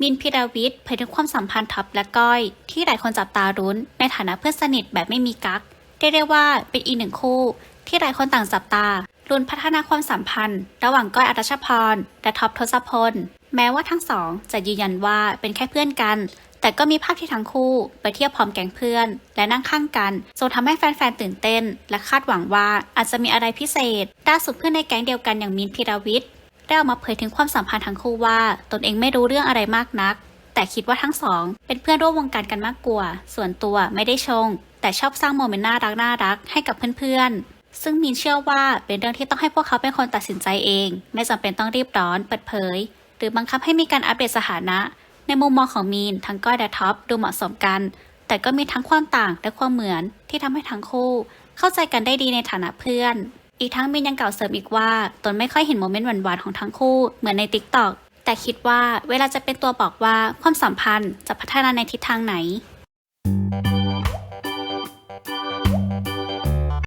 มินพิราวิทย์เผยถึงความสัมพันธ์ท็อปและก้อย ที่หลายคนจับตารุ้น ในฐานะเพื่อนสนิทแบบไม่มีกั๊กเรียกว่าเป็นอีกหนึ่งคู่ ที่หลายคนต่างจับตาลุ้นพัฒนาความสัมพันธ์ ระหว่างก้อยอัตชพร และท็อปทศพล แม้ว่าทั้งสองจะยืนยันว่าเป็นแค่เพื่อนกัน แต่ก็มีภาพที่ทั้งคู่ไปเที่ยวพร้อมแก๊งเพื่อน และนั่งข้างกันจนทำให้แฟนๆตื่นเต้น และคาดหวังว่าอาจจะมีอะไรพิเศษล่าสุดเพื่อนในแก๊งเดียวกันอย่างมินพิราวิทย์ ได้ออกมาเผยถึงความสัมพันธ์ทั้งคู่ว่า ตนเองไม่รู้เรื่องอะไรมากนัก แต่คิดว่าทั้งสอง เป็นเพื่อนร่วมวงการกันมากกว่า ส่วนตัวไม่ได้ชง แต่ชอบสร้างโมเมนต์น่ารักน่ารักให้กับเพื่อนๆ ซึ่งมีนเชื่อว่าเป็นเรื่องที่ต้องให้พวกเขาเป็นคนตัดสินใจเอง ไม่จำเป็นต้องรีบร้อน เปิดเผย หรือบังคับให้มีการอัปเดตสถานะ ในมุมมองของมีนทั้งก้อยและท็อปดูเหมาะสมกัน แต่ก็มีทั้งความต่างและความเหมือนที่ทำให้ทั้งคู่ เข้าใจกันได้ดีในฐานะเพื่อน อีกทั้งมินยังกล่าวเสริมอีกว่า ตนไม่ค่อยเห็นโมเมนต์หวานๆของทั้งคู่เหมือนในติ๊กต็อกแต่คิดว่าเวลาจะเป็นตัวบอกว่าความสัมพันธ์จะพัฒนาในทิศทางไหน